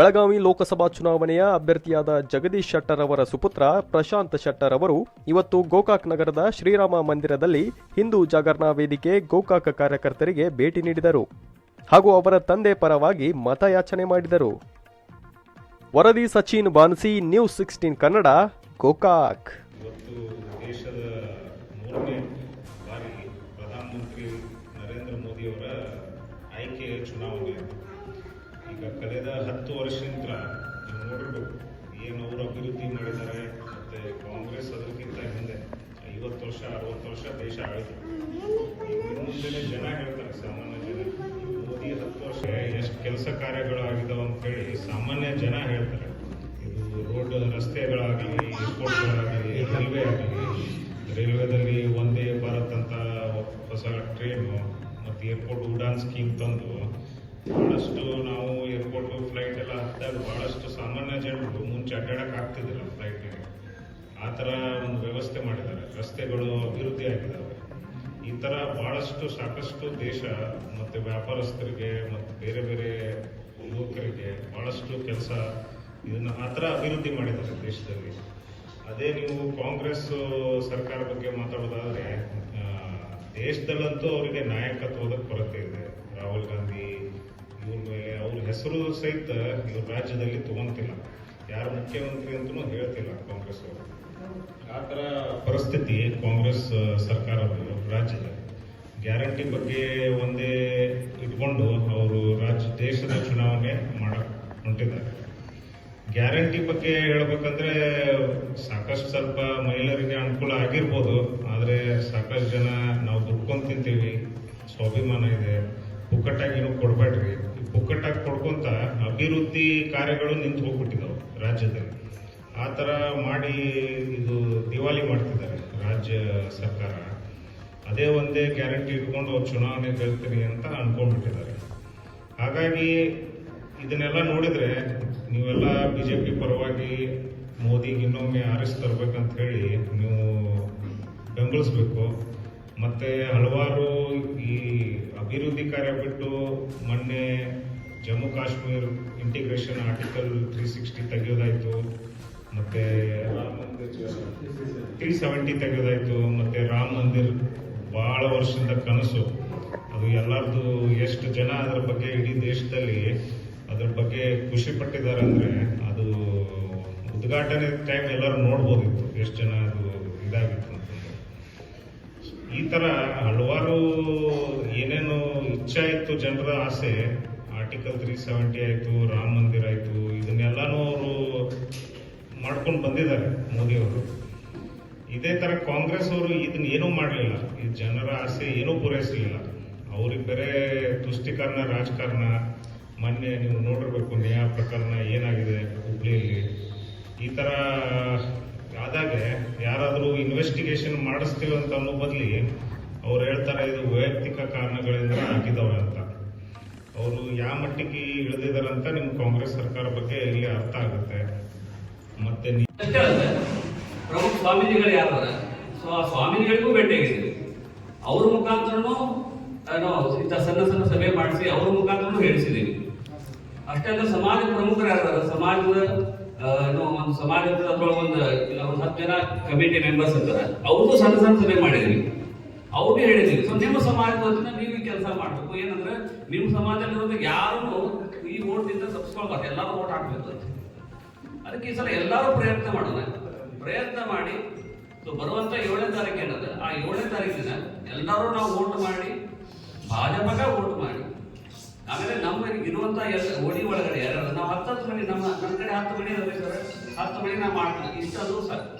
ಬೆಳಗಾವಿ ಲೋಕಸಭಾ ಚುನಾವಣೆಯ ಅಭ್ಯರ್ಥಿಯಾದ ಜಗದೀಶ್ ಶೆಟ್ಟರ್ ಅವರ ಸುಪುತ್ರ ಪ್ರಶಾಂತ್ ಶೆಟ್ಟರ್ ಅವರು ಇವತ್ತು ಗೋಕಾಕ್ ನಗರದ ಶ್ರೀರಾಮ ಮಂದಿರದಲ್ಲಿ ಹಿಂದೂ ಜಾಗರಣಾ ವೇದಿಕೆ ಗೋಕಾಕ್ ಕಾರ್ಯಕರ್ತರಿಗೆ ಭೇಟಿ ನೀಡಿದರು ಹಾಗೂ ಅವರ ತಂದೆ ಪರವಾಗಿ ಮತಯಾಚನೆ ಮಾಡಿದರು ವರದಿ ಸಚಿನ್ ಬಾನ್ಸಿ, ನ್ಯೂಸ್ ಸಿಕ್ಸ್ಟೀನ್ ಕನ್ನಡ, ಗೋಕಾಕ್ ಪ್ರಧಾನಮಂತ್ರಿ ನರೇಂದ್ರ ಮೋದಿಯವರ ಆಯ್ಕೆಯ ಚುನಾವಣೆ. ಈಗ ಕಳೆದ ಹತ್ತು ವರ್ಷದಿಂದ ನೋಡಿರ್ಬೇಕು ಏನು ಅವರು ಅಭಿವೃದ್ಧಿ ಮಾಡಿದ್ದಾರೆ ಮತ್ತೆ ಕಾಂಗ್ರೆಸ್ ಅದಕ್ಕಿಂತ ಹಿಂದೆ ಐವತ್ತು ವರ್ಷ, ಅರವತ್ತು ವರ್ಷ ದೇಶ ಆಳಿತು. ಮುಂದೆ ಜನ ಹೇಳ್ತಾರೆ, ಸಾಮಾನ್ಯ ಜನ. ಮೋದಿ ಹತ್ತು ವರ್ಷ ಎಷ್ಟು ಕೆಲಸ ಕಾರ್ಯಗಳು ಆಗಿದಾವೆ ಅಂತ ಹೇಳಿ ಸಾಮಾನ್ಯ ಜನ ಹೇಳ್ತಾರೆ. ಇದು ರೋಡ್ ರಸ್ತೆಗಳಾಗಲಿ ಏರ್ಪೋರ್ಟ್ಗಳಾಗಲಿ ರೈಲ್ವೆ ಆಗಲಿ. ರೈಲ್ವೆದಲ್ಲಿ ಒಂದೇ ಭಾರತ್ ಅಂತ ಹೊಸ ಟ್ರೈನು, ಮತ್ತು ಏರ್ಪೋರ್ಟ್ ಉಡಾನ್ ಸ್ಕೀಮ್ ತಂದು, ಬಹಳಷ್ಟು ನಾವು ಏರ್ಪೋರ್ಟ್ ಫ್ಲೈಟ್ ಎಲ್ಲ ಹತ್ತಿದಾಗ ಬಹಳಷ್ಟು ಸಾಮಾನ್ಯ ಹೇಳ್ಬಿಟ್ಟು ಮುಂಚೆ ಅಡ್ಡಾಡಕ್ಕೆ ಆಗ್ತಿದ್ದಿಲ್ಲ ಫ್ಲೈಟ್ನಾಗ ಆ ಥರ ಒಂದು ವ್ಯವಸ್ಥೆ ಮಾಡಿದ್ದಾರೆ. ರಸ್ತೆಗಳು ಅಭಿವೃದ್ಧಿ ಆಗಿದ್ದಾವೆ. ಈ ಥರ ಬಹಳಷ್ಟು ಸಾಕಷ್ಟು ದೇಶ ಮತ್ತು ವ್ಯಾಪಾರಸ್ಥರಿಗೆ ಮತ್ತು ಬೇರೆ ಬೇರೆ ಯುವಕರಿಗೆ ಬಹಳಷ್ಟು ಕೆಲಸ ಇದನ್ನ ಆ ಥರ ಅಭಿವೃದ್ಧಿ ಮಾಡಿದ್ದಾರೆ ದೇಶದಲ್ಲಿ. ಅದೇ ನೀವು ಕಾಂಗ್ರೆಸ್ ಸರ್ಕಾರ ಬಗ್ಗೆ ಮಾತಾಡೋದಾದರೆ ದೇಶದಲ್ಲಂತೂ ಅವರಿಗೆ ನಾಯಕತ್ವದ ಕೊರತೆ ಇದೆ. ರಾಹುಲ್ ಗಾಂಧಿ ಇವ್ರ ಅವ್ರ ಹೆಸರು ಸಹಿತ ಇವ್ರ ರಾಜ್ಯದಲ್ಲಿ ತಗೊಂತಿಲ್ಲ. ಯಾರು ಮುಖ್ಯಮಂತ್ರಿ ಅಂತಲೂ ಹೇಳ್ತಿಲ್ಲ ಕಾಂಗ್ರೆಸ್ ಅವರು. ಆ ಥರ ಪರಿಸ್ಥಿತಿ ಕಾಂಗ್ರೆಸ್ ಸರ್ಕಾರ ರಾಜ್ಯದ ಗ್ಯಾರಂಟಿ ಬಗ್ಗೆ ಒಂದೇ ಇಟ್ಕೊಂಡು ಅವರು ರಾಜ್ಯ, ದೇಶದ ಚುನಾವಣೆ ಮಾಡಕ್ಕೆ ಹೊಂಟಿದ್ದಾರೆ. ಗ್ಯಾರಂಟಿ ಬಗ್ಗೆ ಹೇಳ್ಬೇಕಂದ್ರೆ ಸಾಕಷ್ಟು ಸ್ವಲ್ಪ ಮಹಿಳೆಯರಿಗೆ ಅನುಕೂಲ ಆಗಿರ್ಬೋದು, ಆದರೆ ಸಾಕಷ್ಟು ಜನ ನಾವು ದುಡ್ಕೊಂಡ್ ತಿಂತೀವಿ. ಸ್ವಾಭಿಮಾನ ಇದೆ. ಪುಕ್ಕಟ್ಟಾಗಿ ಏನು ಅಭಿವೃದ್ಧಿ ಕಾರ್ಯಗಳು ನಿಂತು ಹೋಗ್ಬಿಟ್ಟಿದ್ದಾವೆ ರಾಜ್ಯದಲ್ಲಿ. ಆ ಥರ ಮಾಡಿ ಇದು ದಿವಾಲಿ ಮಾಡ್ತಿದ್ದಾರೆ ರಾಜ್ಯ ಸರ್ಕಾರ. ಅದೇ ಒಂದೇ ಗ್ಯಾರಂಟಿ ಇಟ್ಕೊಂಡು ಅವ್ರು ಚುನಾವಣೆ ಗೆಲ್ತೀನಿ ಅಂತ ಅಂದ್ಕೊಂಡ್ಬಿಟ್ಟಿದ್ದಾರೆ ಹಾಗಾಗಿ ಇದನ್ನೆಲ್ಲ ನೋಡಿದರೆ ನೀವೆಲ್ಲ ಬಿ ಜೆ ಪಿ ಪರವಾಗಿ ಮೋದಿಗೆ ಇನ್ನೊಮ್ಮೆ ಆರಿಸಿ ತರ್ಬೇಕಂತ ಹೇಳಿ ನೀವು ಬೆಂಬಲಿಸ್ಬೇಕು. ಮತ್ತು ಹಲವಾರು ಈ ಅಭಿವೃದ್ಧಿ ಕಾರ್ಯ ಬಿಟ್ಟು ಮೊನ್ನೆ Jammu Kashmir integration article three sixty ತೆಗೆಯೋದಾಯ್ತು ಮತ್ತೆ ತ್ರೀ ಸೆವೆಂಟಿ ತೆಗೆಯೋದಾಯ್ತು ಮತ್ತೆ ರಾಮ್ ಮಂದಿರ್ ಬಹಳ ವರ್ಷದ ಕನಸು. ಅದು ಎಲ್ಲರದು ಎಷ್ಟು ಜನ ಅದರ ಬಗ್ಗೆ ಇಡೀ ದೇಶದಲ್ಲಿ ಅದ್ರ ಬಗ್ಗೆ ಖುಷಿ ಪಟ್ಟಿದ್ದಾರೆ ಅಂದ್ರೆ ಅದು ಉದ್ಘಾಟನೆ ಟೈಮ್ ಎಲ್ಲರೂ ನೋಡ್ಬೋದಿತ್ತು, ಎಷ್ಟು ಜನ ಅದು ಇದಾಗಿತ್ತು ಈ ತರ ಹಲವಾರು ಏನೇನು ಇಚ್ಛೆ ಇತ್ತು ಜನರ ಆಸೆ ಆರ್ಟಿಕಲ್ ತ್ರೀ ಸೆವೆಂಟಿ ಆಯಿತು, ರಾಮ ಮಂದಿರ ಆಯಿತು, ಇದನ್ನೆಲ್ಲನೂ ಅವರು ಮಾಡ್ಕೊಂಡು ಬಂದಿದ್ದಾರೆ ಮೋದಿಯವರು ಇದೇ ಥರ ಕಾಂಗ್ರೆಸ್ ಅವರು ಇದನ್ನ ಏನೂ ಮಾಡಲಿಲ್ಲ. ಈ ಜನರ ಆಸೆ ಏನೂ ಪೂರೈಸಲಿಲ್ಲ. ಅವ್ರಿಗೆ ಬೇರೆ ತುಷ್ಟೀಕರಣ, ರಾಜಕಾರಣ, ಮೊನ್ನೆ ನೀವು ನೋಡಿರ್ಬೇಕು, ನ್ಯಾಯ ಪ್ರಕರಣ ಏನಾಗಿದೆ ಹುಬ್ಳಿಯಲ್ಲಿ. ಈ ಥರ ಆದಾಗೆ ಯಾರಾದರೂ ಇನ್ವೆಸ್ಟಿಗೇಷನ್ ಮಾಡಿಸ್ತೀವಿ ಅಂತ ಅನ್ನೋ ಬದಲಿ ಅವ್ರು ಹೇಳ್ತಾರೆ, ಇದು ವೈಯಕ್ತಿಕ ಕಾರಣಗಳಿಂದ ಆಗಿದ್ದಾವೆ ಅಂತ. ಅವರು ಯಾವ ಮಟ್ಟಿಗೆ ಇಳಿದಿದ್ದಾರೆ ಅಂತ ನಿಮ್ ಕಾಂಗ್ರೆಸ್ ಸರ್ಕಾರ ಬಗ್ಗೆ ಇಲ್ಲಿ ಅರ್ಥ ಆಗುತ್ತೆ. ಮತ್ತೆ ಪ್ರಮುಖ ಸ್ವಾಮೀಜಿಗಳು ಯಾರ ಸೊ ಆ ಸ್ವಾಮೀಜಿಗಳಿಗೂ ಭೇಟಿಯಾಗಿದ್ದೀವಿ ಅವ್ರ ಮುಖಾಂತರನು ಇಂಥ ಸಣ್ಣ ಸಣ್ಣ ಸಭೆ ಮಾಡಿಸಿ ಅವ್ರ ಮುಖಾಂತರನು ಹೇಳಿಸಿದ್ದೀವಿ. ಅಷ್ಟೇ ಅಲ್ಲ, ಸಮಾಜ ಪ್ರಮುಖರು ಯಾರ ಸಮಾಜದ ಒಂದು ಸಮಾಜದ ಅದ್ರೊಳಗೆ ಒಂದು, ಇಲ್ಲ, ಒಂದು ಹತ್ತು ಜನ ಕಮಿಟಿ ಮೆಂಬರ್ಸ್ ಇರ್ತಾರೆ ಅವ್ರಿಗೂ ಸಣ್ಣ ಸಣ್ಣ ಸಭೆ ಮಾಡಿದ್ವಿ ಅವ್ರಿಗೆ ಹೇಳಿದೀವಿ ಸೊ ನಿಮ್ಮ ಸಮಾಜದ ವತಿಯಿಂದ ನೀವು ಕೆಲಸ ಮಾಡಬೇಕು. ಏನಂದ್ರೆ, ನಿಮ್ಮ ಸಮಾಜದಲ್ಲಿರೋದು ಯಾರು ಈ ಓಟ್ದಿಂದ ತಪ್ಪಿಸ್ಕೊಳ್ಬಾರ್ದು ಎಲ್ಲರೂ ಓಟ್ ಹಾಕ್ಬೇಕು ಅಂತ. ಅದಕ್ಕೆ ಈ ಸಲ ಎಲ್ಲರೂ ಪ್ರಯತ್ನ ಮಾಡೋಣ. ಪ್ರಯತ್ನ ಮಾಡಿ. ಸೊ ಬರುವಂತ ಏಳನೇ ತಾರೀಕು ಏನದ? ಆ ಏಳನೇ ತಾರೀಕಿನ ಎಲ್ಲರೂ ನಾವು ಓಟ್ ಮಾಡಿ, ಭಾಜಪಗ ಓಟ್ ಮಾಡಿ. ಆಮೇಲೆ ನಮ್ಮ ಇರುವಂತ ಎಲ್ಲ ಓಡಿ ಒಳಗಡೆ ಯಾರು ನಾವು ಹತ್ತು ಮನೆ ನಮ್ಮ ನನ್ನ ಕಡೆ ಹತ್ತು ಮನೆ ಇರಬೇಕಾದ್ರೆ ಹತ್ತು ಮನೆ ನಾವು ಮಾಡ್ತೀವಿ. ಇಷ್ಟಲ್ಲೂ ಸಾಕು.